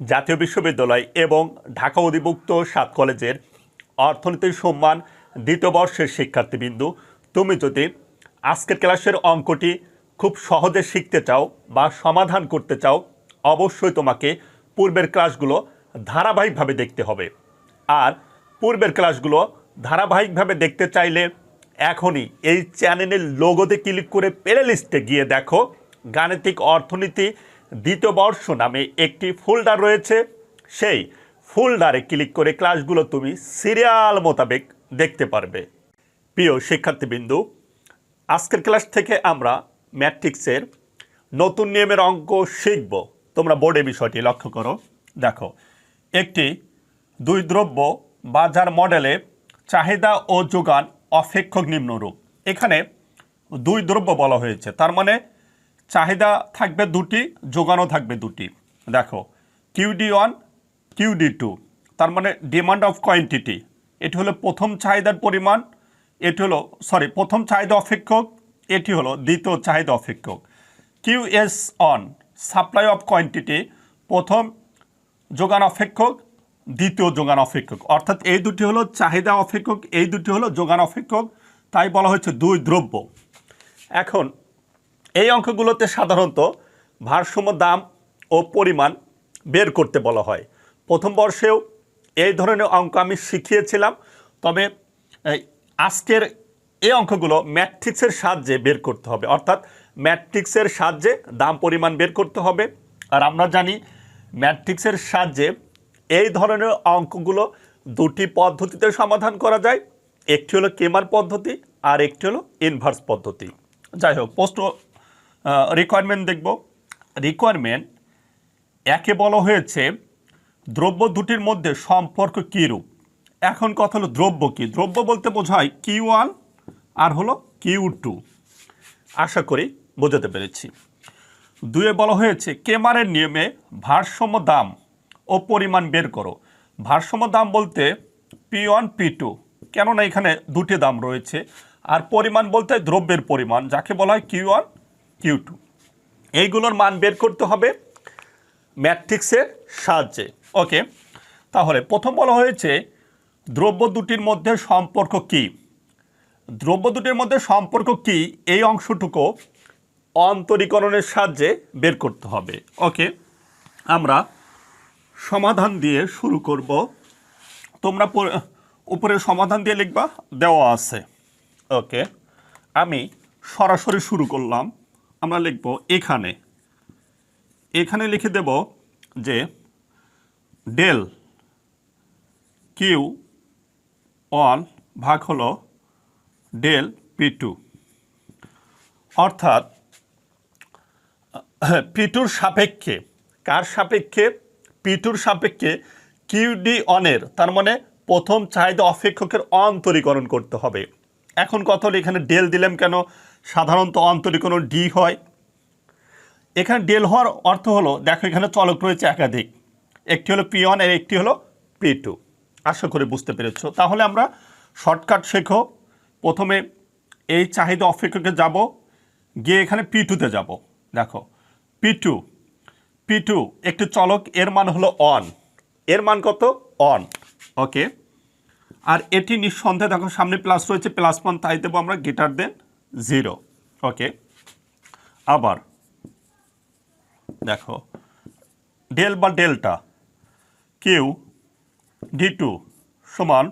জাতীয় বিশ্ববিদ্যালয় এবং ঢাকা অধিভুক্ত সাত কলেজের অর্থনীতির সম্মান দ্বিতীয় বর্ষের শিক্ষার্থীবৃন্দু। তুমি যদি আজকের ক্লাসের অঙ্কটি খুব সহজে শিখতে চাও বা সমাধান করতে চাও, অবশ্যই তোমাকে পূর্বের ক্লাসগুলো ধারাবাহিকভাবে দেখতে হবে। আর পূর্বের ক্লাসগুলো ধারাবাহিকভাবে দেখতে চাইলে এখনই এই চ্যানেলের লোগোতে ক্লিক করে প্লে লিস্টে গিয়ে দেখো গাণিতিক অর্থনীতি দ্বিতীয় বর্ষ নামে একটি ফোল্ডার রয়েছে। সেই ফোল্ডারে ক্লিক করে ক্লাসগুলো তুমি সিরিয়াল মোতাবেক দেখতে পারবে। প্রিয় শিক্ষার্থীবৃন্দু, আজকের ক্লাস থেকে আমরা ম্যাট্রিক্সের নতুন নিয়মের অঙ্ক শিখব। তোমরা বোর্ডে বিষয়টি লক্ষ্য করো। দেখো, একটি দুই দ্রব্য বাজার মডেলে চাহিদা ও যোগান অপেক্ষক নিম্নরূপ। এখানে দুই দ্রব্য বলা হয়েছে। তার মানে চাহিদা থাকবে দুটি, যোগানও থাকবে দুটি। দেখো কিউডি ওয়ান কিউডি টু, তার মানে ডিমান্ড অফ কোয়ান্টিটি। এটি হলো প্রথম চাহিদার পরিমাণ, এটি হলো, সরি, প্রথম চাহিদা অপেক্ষক, এটি হলো দ্বিতীয় চাহিদা অপেক্ষক। Q S one supply of quantity, প্রথম যোগান অপেক্ষক, দ্বিতীয় যোগান অপেক্ষক। অর্থাৎ এই দুটি হলো চাহিদা অপেক্ষক, এই দুটি হলো যোগান অপেক্ষক, তাই বলা হয়েছে দুই দ্রব্য। এখন এই অঙ্কগুলোতে সাধারণত ভারসাম্য দাম ও পরিমাণ বের করতে বলা হয়। প্রথম বর্ষেও এই ধরনের অঙ্ক আমি শিখিয়েছিলাম, তবে আজকের এই অঙ্কগুলো ম্যাট্রিক্সের সাহায্যে বের করতে হবে। অর্থাৎ ম্যাট্রিক্সের সাহায্যে দাম পরিমাণ বের করতে হবে। আর আমরা জানি ম্যাট্রিক্সের সাহায্যে এই ধরনের অঙ্কগুলো দুটি পদ্ধতিতে সমাধান করা যায়। একটি হলো কেমার পদ্ধতি আর একটি হলো ইনভার্স পদ্ধতি। যাই হোক পোস্ট রিকোয়ারমেন্ট দেখব। রিকোয়ারমেন্ট একে বলা হয়েছে দ্রব্য দুটির মধ্যে সম্পর্ক কীরূপ এখন কথা হলো দ্রব্য কী? দ্রব্য বলতে বোঝায় কিউ ওয়ান আর হলো কিউ টু আশা করি বোঝাতে পেরেছি। দুয়ে বলা হয়েছে, কেমারের নিয়মে ভারসাম্য দাম ও পরিমাণ বের করো। ভারসাম্য দাম বলতে পি ওয়ান পি টু কেননা এখানে দুটি দাম রয়েছে। আর পরিমাণ বলতে দ্রব্যের পরিমাণ, যাকে বলা হয় কিউ ওয়ান কিউ টু এইগুলোর মান বের করতে হবে ম্যাট্রিক্সের সাহায্যে। ওকে, তাহলে প্রথম বলা হয়েছে দ্রব্য দুটির মধ্যে সম্পর্ক কি? দ্রব্য দুটির মধ্যে সম্পর্ক কি? এই অংশটুকু অন্তরীকরণের সাহায্যে বের করতে হবে। ওকে, আমরা সমাধান দিয়ে শুরু করব। তোমরা উপরে সমাধান দিয়ে লিখবা, দেওয়া আছে। ওকে, আমি সরাসরি শুরু করলাম। আমরা লিখব এখানে। এখানে লিখে দেব যে ডেল কিউ ওয়ান ভাগ হলো ডেল পি টু অর্থাৎ পিটুর সাপেক্ষে, কার সাপেক্ষে? পিটুর সাপেক্ষে কিউডি অনের তার মানে প্রথম চাহিদা অপেক্ষকের অন্তরীকরণ করতে হবে। এখন কথা হলো এখানে ডেল দিলাম কেন? সাধারণত অন্তরীকরণ ডি হয়। এখানে ডেল হওয়ার অর্থ হলো, দেখো এখানে চলক রয়েছে একাধিক। একটি হলো পি ওয়ান আর একটি হলো পি টু। আশা করি বুঝতে পেরেছ। তাহলে আমরা শর্টকাট শেখো। প্রথমে এই চাহিদা অপেক্ষকে যাব, গিয়ে এখানে পি টুতে যাব। দেখো, পি টু পি টু, একটি চলক, এর মান হলো অন এর মান কত? On okay. আর এটি নিঃসন্দেহে দেখো সামনে প্লাস রয়েছে প্লাস মান তাই দেবো আমরা গেটার দেন জিরো। ওকে? আবার দেখো, ডেল বা ডেল্টা কিউ ডি টু সমান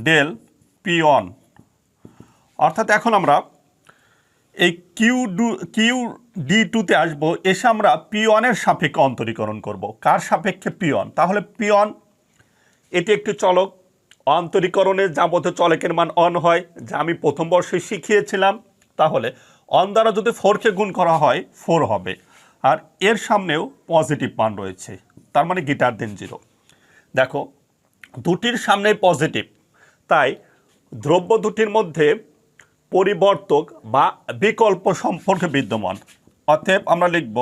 ডেল পি ওয়ান। অর্থাৎ এখন আমরা এই কিউ ডু, কিউ ডি টুতে আসব, এসে আমরা পি ওয়ানের সাপেক্ষে অন্তরীকরণ করব। কার সাপেক্ষে পি ওয়ান? তাহলে পি ওয়ান, এটি একটি চলক। অন্তরীকরণে যাবতীয় চলকের মান অন হয়, যা আমি প্রথম বর্ষে শিখিয়েছিলাম। তাহলে অন দ্বারা যদি ফোরকে গুণ করা হয় ফোর হবে। আর এর সামনেও পজিটিভ মান রয়েছে, তার মানে গিটার দেন জিরো দেখো, দুটির সামনে পজিটিভ তাই দ্রব্য দুটির মধ্যে পরিবর্তক বা বিকল্প সম্পর্কে বিদ্যমান। অতএব আমরা লিখব,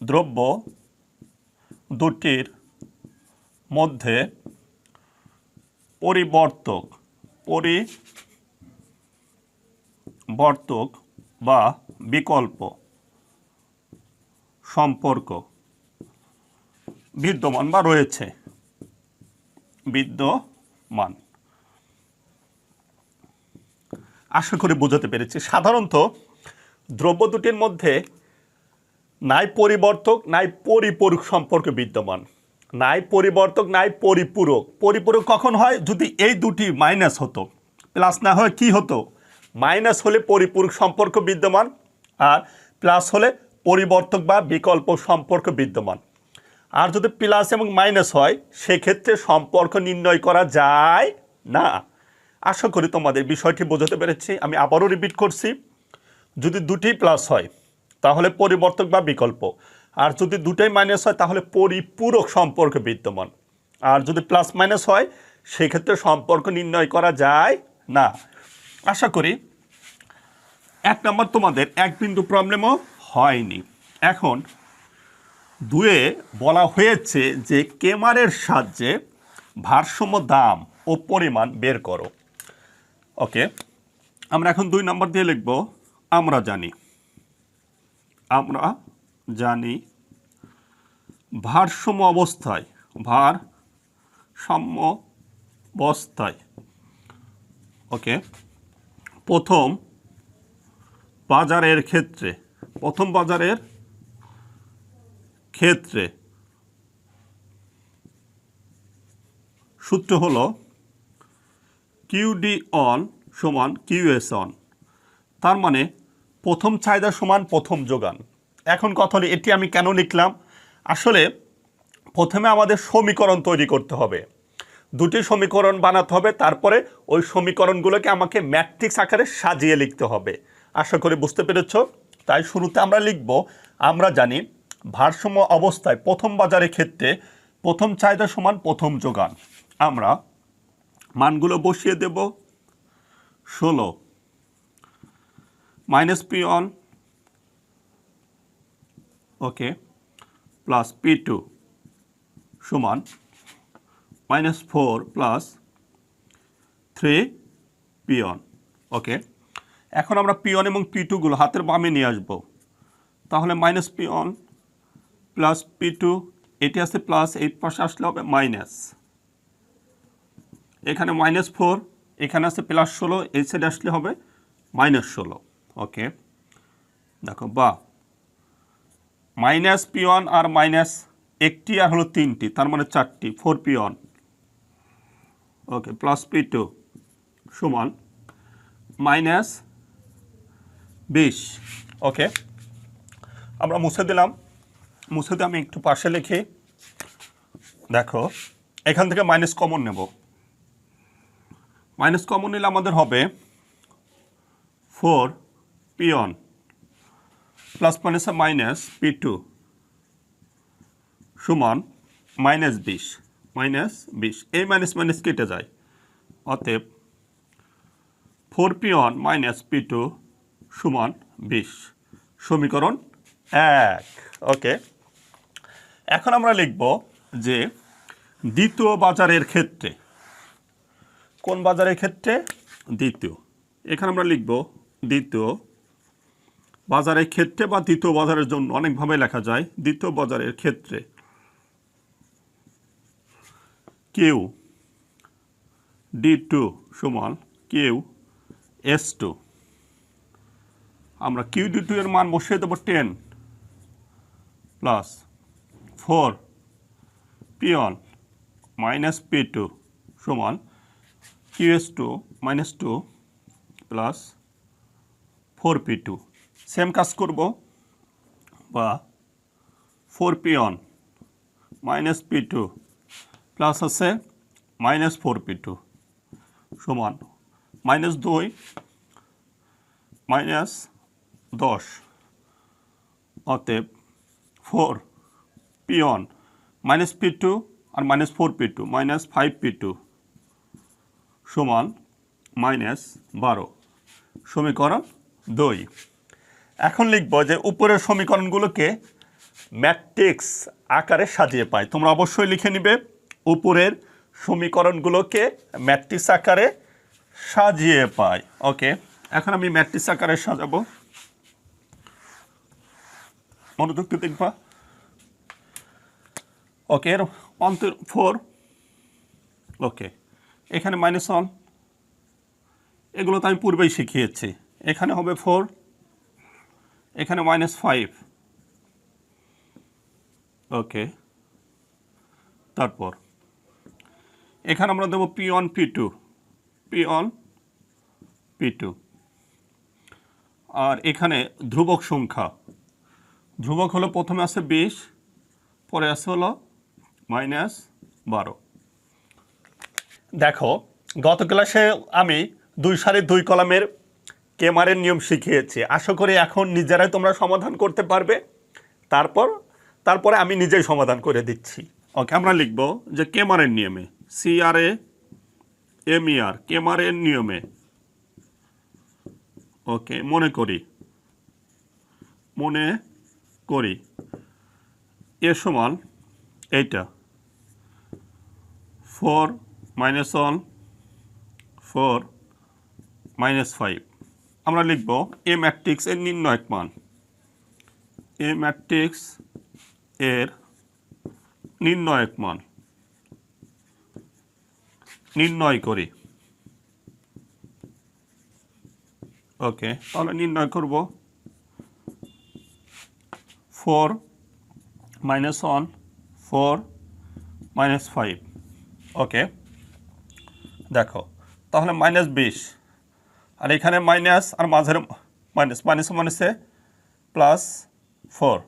দ্রব্য দুটির মধ্যে পরিবর্তক পরিবর্তক বা বিকল্প সম্পর্ক বিদ্যমান বা রয়েছে। বিদ্যমান। আশা করি বোঝাতে পেরেছি। সাধারণত দ্রব্য দুটির মধ্যে নাই পরিবর্তক, নাই পরিপূরক সম্পর্ক বিদ্যমান। নাই পরিবর্তক, নাই পরিপূরক। পরিপূরক কখন হয়? যদি এই দুটি মাইনাস হতো। প্লাস না হয় কি হতো? মাইনাস হলে পরিপূরক সম্পর্ক বিদ্যমান আর প্লাস হলে পরিবর্তক বা বিকল্প সম্পর্ক বিদ্যমান। আর যদি প্লাস এবং মাইনাস হয়, সেক্ষেত্রে সম্পর্ক নির্ণয় করা যায় না। আশা করি তোমাদের বিষয়টি বোঝাতে পেরেছি। আমি আবারও রিপিট করছি। যদি দুটি প্লাস হয়, তাহলে পরিবর্তক বা বিকল্প। আর যদি দুটাই মাইনাস হয়, তাহলে পরিপূরক সম্পর্ক বিদ্যমান। আর যদি প্লাস মাইনাস হয়, সেক্ষেত্রে সম্পর্ক নির্ণয় করা যায় না। আশা করি এক নম্বর তোমাদের এক বিন্দু প্রবলেমও হয়নি। এখন দুয়ে বলা হয়েছে যে কেমারের সাহায্যে ভারসাম্য দাম ও পরিমাণ বের করো। ওকে? আমরা এখন দুই নম্বর দিয়ে লিখব, আমরা জানি। আমরা জানি, ভারসাম্য অবস্থায়, ভার সাম্য অবস্থায়। ওকে, প্রথম বাজারের ক্ষেত্রে, প্রথম বাজারের ক্ষেত্রে সূত্র হলো কিউডি অন সমান কিউএস অন, তার মানে প্রথম চাহিদা সমান প্রথম যোগান। এখন কথা হলো, এটি আমি কেন লিখলাম? আসলে প্রথমে আমাদের সমীকরণ তৈরি করতে হবে। দুটি সমীকরণ বানাতে হবে, তারপরে ওই সমীকরণগুলোকে আমাকে ম্যাট্রিক্স আকারে সাজিয়ে লিখতে হবে। আশা করি বুঝতে পেরেছ? তাই শুরুতে আমরা লিখব, আমরা জানি ভারসাম্য অবস্থায় প্রথম বাজারের ক্ষেত্রে প্রথম চাহিদা সমান প্রথম যোগান। আমরা মানগুলো বসিয়ে দেব। ষোলো minus P one okay plus P two সমান minus four plus three P one okay? এখন আমরা পিয়ন এবং পি টুগুলো হাতের বামে নিয়ে আসব। তাহলে minus P one plus P two এটি আছে প্লাস এই পাশে আসলে হবে মাইনাস এখানে মাইনাস ফোর এখানে আছে প্লাস ষোলো, এই সাইডে আসলে হবে মাইনাস ষোলো, ওকে? দেখো বা মাইনাস পি ওয়ান আর মাইনাস একটি আর হলো তিনটি, তার মানে চারটি, four P one. Okay, plus P two সমান মাইনাস বিশ। ওকে, আমরা মুছে দিলাম। মুছে দিয়ে আমি একটু পাশে লিখি। দেখো, এখান থেকে মাইনাস কমন নেব। মাইনাস কমন নিলে আমাদের হবে ফোর পি ওয়ান। প্লাস মাইনাসে মাইনাস পি টু সমান মাইনাস বিশ মাইনাস বিশ। এই মাইনাস মাইনাস কেটে যায়। অতএব four P one minus P two সমান বিশ। সমীকরণ এক। ওকে এখন আমরা লিখব যে দ্বিতীয় বাজারের ক্ষেত্রে, কোন বাজারের ক্ষেত্রে? দ্বিতীয়। এখানে আমরা লিখব দ্বিতীয় বাজারের ক্ষেত্রে বা দ্বিতীয় বাজারের জন্য? অনেকভাবে লেখা যায়, দ্বিতীয় বাজারের ক্ষেত্রে। কেউ ডি টু সমান কেউ এস টু। আমরা কিউ ডি টু এর মান বসিয়ে দেবো ten plus four P one minus P two সমান Q S two minus two plus four P two. Same কাজ করব। বা four P one, minus P two, plus আছে মাইনাস ফোর পি টু সমান মাইনাস দুই, মাইনাস দশ, অতএব four P one, minus P two আর minus four P two, minus five P two সমান minus বারো, সমীকরণ দুই। এখন লিখব যে উপরের সমীকরণগুলোকে ম্যাট্রিক্স আকারে সাজিয়ে পাই। তোমরা অবশ্যই লিখে নিবে, উপরের সমীকরণগুলোকে ম্যাট্রিক্স আকারে সাজিয়ে পাই। ওকে এখন আমি ম্যাট্রিক্স আকারে সাজাবো। মনোযোগ দেখবা। ওকে এর অন্তর ফোর ওকে এখানে মাইনাস ওয়ান এগুলো তো আমি পূর্বেই শিখিয়েছি। এখানে হবে ফোর এখানে মাইনাস ফাইভ ওকে তারপর, এখানে আমরা দেবো P one P two P one P two আর এখানে ধ্রুবক সংখ্যা। ধ্রুবক হলো প্রথমে আছে বিশ, পরে আছে হলো মাইনাস বারো। দেখো, গত ক্লাসে আমি দুই সারি দুই কলামের কেমারের নিয়ম শিখিয়েছি। আশা করি এখন নিজেরাই তোমরা সমাধান করতে পারবে। তারপর, তারপরে আমি নিজেই সমাধান করে দিচ্ছি। ওকে আমরা লিখব যে কেমারের নিয়মে সিআরএ এমইআর কেমারের নিয়মে। ওকে মনে করি। মনে করি। এ সমান এইটা। Four minus one four minus five আমরা লিখব এ ম্যাট্রিক্স এর নির্ণয়ক মান। এ ম্যাট্রিক্স এর নির্ণয়ক মান। নির্ণয় করি। ওকে, তাহলে নির্ণয় করব। Four minus one, four minus five. Okay, দেখো, তাহলে মাইনাস বিশ। আর এখানে মাইনাস আর মাঝের মাইনাস মাইনাস মাইনাসে প্লাস ফোর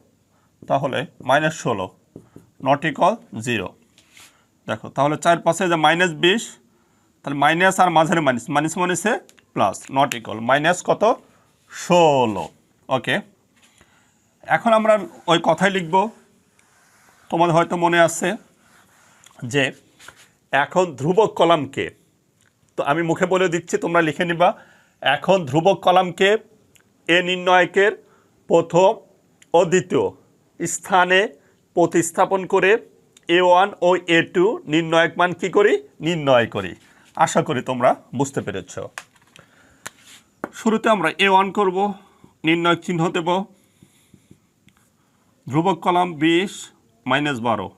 তাহলে মাইনাস ষোলো নট ইকল জিরো দেখো, তাহলে চার পাশে যে মাইনাস বিশ, তাহলে মাইনাস আর মাঝের মাইনাস মাইনাস মাইনাসে প্লাস নট ইকল মাইনাস কত? ষোলো। ওকে এখন আমরা ওই কথাই লিখব। তোমাদের হয়তো মনে আছে যে, এখন ধ্রুবক কলামকে, তো আমি মুখে বলে দিচ্ছি, তোমরা লিখে নিবা। এখন ধ্রুবক কলামকে এ নির্ণয়কের প্রথম ও দ্বিতীয় স্থানে প্রতিস্থাপন করে এ ওয়ান ও এ টু নির্ণয়ক মান কী করি? নির্ণয় করি। আশা করি তোমরা বুঝতে পেরেছ। শুরুতে আমরা এ ওয়ান করব, নির্ণয়ক চিহ্ন দেব। ধ্রুবক কলাম বিশ মাইনাস বারো।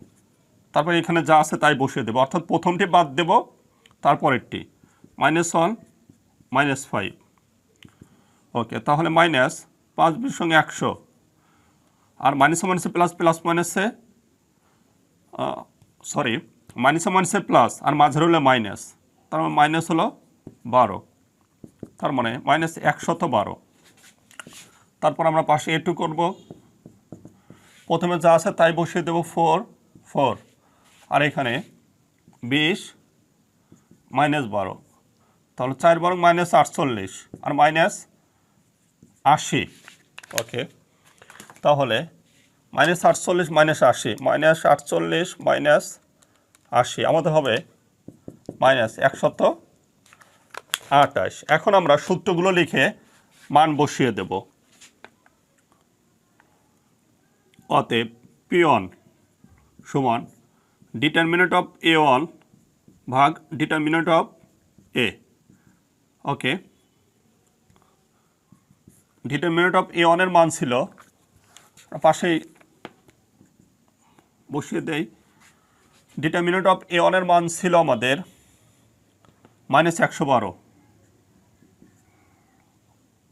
তারপর এখানে যা আছে তাই বসিয়ে দেবো। অর্থাৎ প্রথমটি বাদ দেব, তারপরেরটি। Minus one minus five. Okay, তাহলে মাইনাস পাঁচ বিশ সঙ্গে একশো। আর মাইনাসে মাইনাসে প্লাস প্লাস মাইনাসে সরি, মাইনাসে মাইনাসে প্লাস আর মাঝের হলে মাইনাস। তার মানে মাইনাস হলো বারো। তার মানে মাইনাস একশত বারো। তারপর আমরা পাশে এ টু করব। প্রথমে যা আছে তাই বসিয়ে দেবো ফোর ফোর। আর এখানে বিশ মাইনাস বারো। তাহলে চার বারো মাইনাস আটচল্লিশ আর মাইনাস আশি। ওকে। তাহলে মাইনাস আটচল্লিশ, মাইনাস আশি, মাইনাস আটচল্লিশ, মাইনাস আশি। আমাদের হবে মাইনাস একশত আটাশ। এখন আমরা সূত্রগুলো লিখে মান বসিয়ে দেব। অতএব পি ওয়ান সমান ডিটারমিনেন্ট অফ এ ওয়ান ভাগ determinant of A okay determinant of A ওয়ানের মান ছিল। পাশেই বসিয়ে দেই। ডিটারমিনেন্ট অফ এ ওয়ানের মান ছিল আমাদের মাইনাস একশো বারো।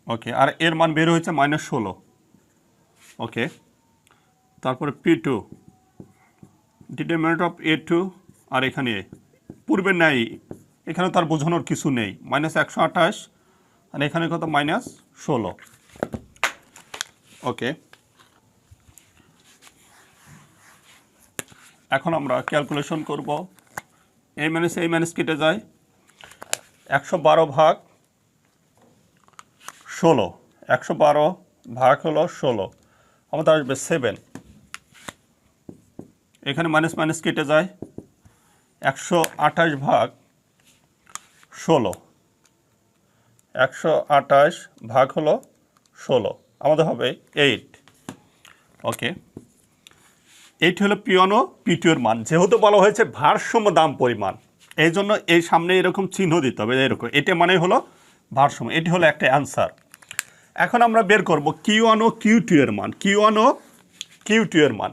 ওকে আর এর মান বের হয়েছে মাইনাস ষোলো। ওকে তারপরে P two determinant of A two আর এখানে এ পূর্বে নেই এখানে তার বোঝানোর কিছু নেই। মাইনাস একশো আঠাশ, আর এখানে কত? মাইনাস ষোলো। ওকে। এখন আমরা ক্যালকুলেশন করব। এই মাইনাস এই মাইনাস কেটে যায়। একশো বারো ভাগ ষোলো। একশো বারো ভাগ হলো ষোলো। আমাদের আসবে সেভেন। এখানে মাইনাস মাইনাস কেটে যায়। একশো আঠাশ ভাগ ষোলো। একশো আঠাশ ভাগ হলো ষোলো। আমাদের হবে এইট ওকে এইট হলো পিওন, পিটিওর মান। যেহেতু বলা হয়েছে ভারসাম্য দাম পরিমাণ, এই জন্য এই সামনে এরকম চিহ্ন দিতে হবে। এরকম এটা মানে হলো ভারসাম্য। এটি হলো একটা অ্যান্সার এখন আমরা বের করব কিউ ও কিউ টু এর মান। কিউ ওয়ান ও কিউ টু এর মান।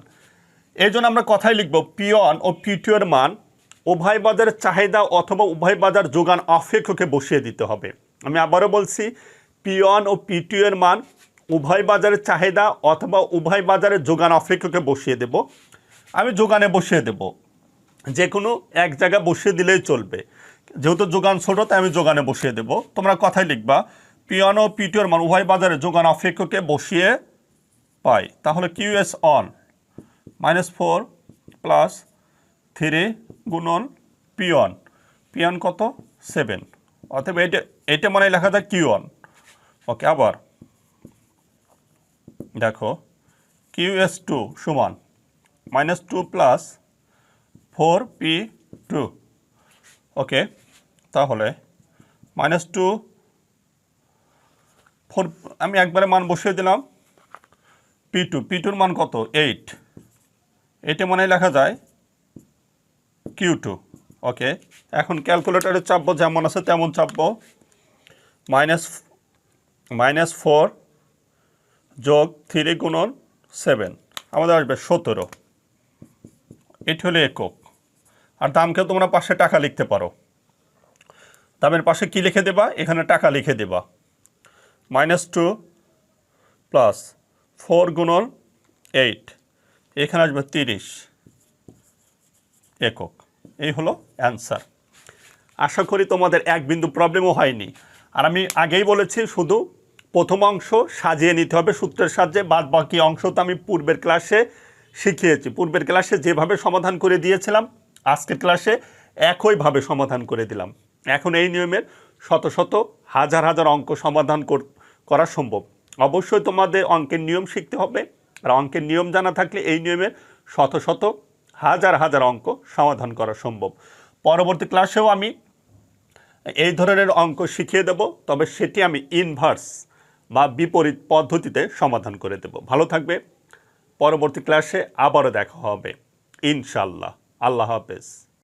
এই জন্য আমরা কথাই লিখব পি ওয়ান ও পি টু এর মান উভয় বাজারের চাহিদা অথবা উভয় বাজার যোগান অপেক্ষকে বসিয়ে দিতে হবে। আমি আবারও বলছি পিওয়ান ও পিটু এর মান উভয় বাজারের চাহিদা অথবা উভয় বাজারের যোগান অপেক্ষকে বসিয়ে দেব। আমি যোগানে বসিয়ে দেব। যে কোনো এক জায়গায় বসিয়ে দিলেই চলবে। যেহেতু যোগান ছোট, তাই আমি যোগানে বসিয়ে দেব। তোমরা কথাই লিখবা পি ওয়ান ও পি টু এর মান উভয় বাজারে যোগান অপেক্ষকে বসিয়ে পাই। তাহলে Q S one minus four plus three গুণন পি ওয়ান কত? সেভেন। অতএব এটা এটা মানে লেখা যায় কিউ ওয়ান ওকে, আবার। দেখো, কিউ এস টু সমান minus two plus four P two. Okay, তাহলে মাইনাস টু ফোর আমি একবারে মান বসিয়ে দিলাম। পি টু, পি টুর মান কত? এইট। এটা মনে লেখা যায় কিউ টু ওকে এখন ক্যালকুলেটারে চাপবো যেমন আছে, তেমন চাপবো মাইনাস মাইনাস ফোর যোগ থ্রি গুণন সেভেন আমাদের আসবে সতেরো। এটি হলো একক। আর দামকে তোমরা পাশে টাকা লিখতে পারো। দামের পাশে কি লিখে দেবা? এখানে টাকা লিখে দেবা। মাইনাস টু প্লাস ফোর গুণন এইট এখানে আসবে তিরিশ। একক। এই হলো অ্যান্সার। আশা করি তোমাদের এক বিন্দু প্রবলেমও হয়নি। আর আমি আগেই বলেছি, শুধু প্রথম অংশ সাজিয়ে নিতে হবে সূত্রের সাহায্যে, বাদ বাকি অংশ তো আমি পূর্বের ক্লাসে শিখিয়েছি। পূর্বের ক্লাসে যেভাবে সমাধান করে দিয়েছিলাম, আজকের ক্লাসে একইভাবে সমাধান করে দিলাম। এখন এই নিয়মের শত শত, হাজার হাজার অঙ্ক সমাধান কর- সম্ভব। অবশ্যই তোমাদের অঙ্কের নিয়ম শিখতে হবে। আর অঙ্কের নিয়ম জানা থাকলে এই নিয়মের শত শত হাজার হাজার অঙ্ক সমাধান করা সম্ভব। পরবর্তী ক্লাসেও আমি এই ধরনের অঙ্ক শিখিয়ে দেব, তবে সেটি আমি ইনভার্স বা বিপরীত পদ্ধতিতে সমাধান করে দেব। ভালো থাকবে। পরবর্তী ক্লাসে আবারও দেখা হবে। ইনশাল্লাহ আল্লাহ হাফেজ।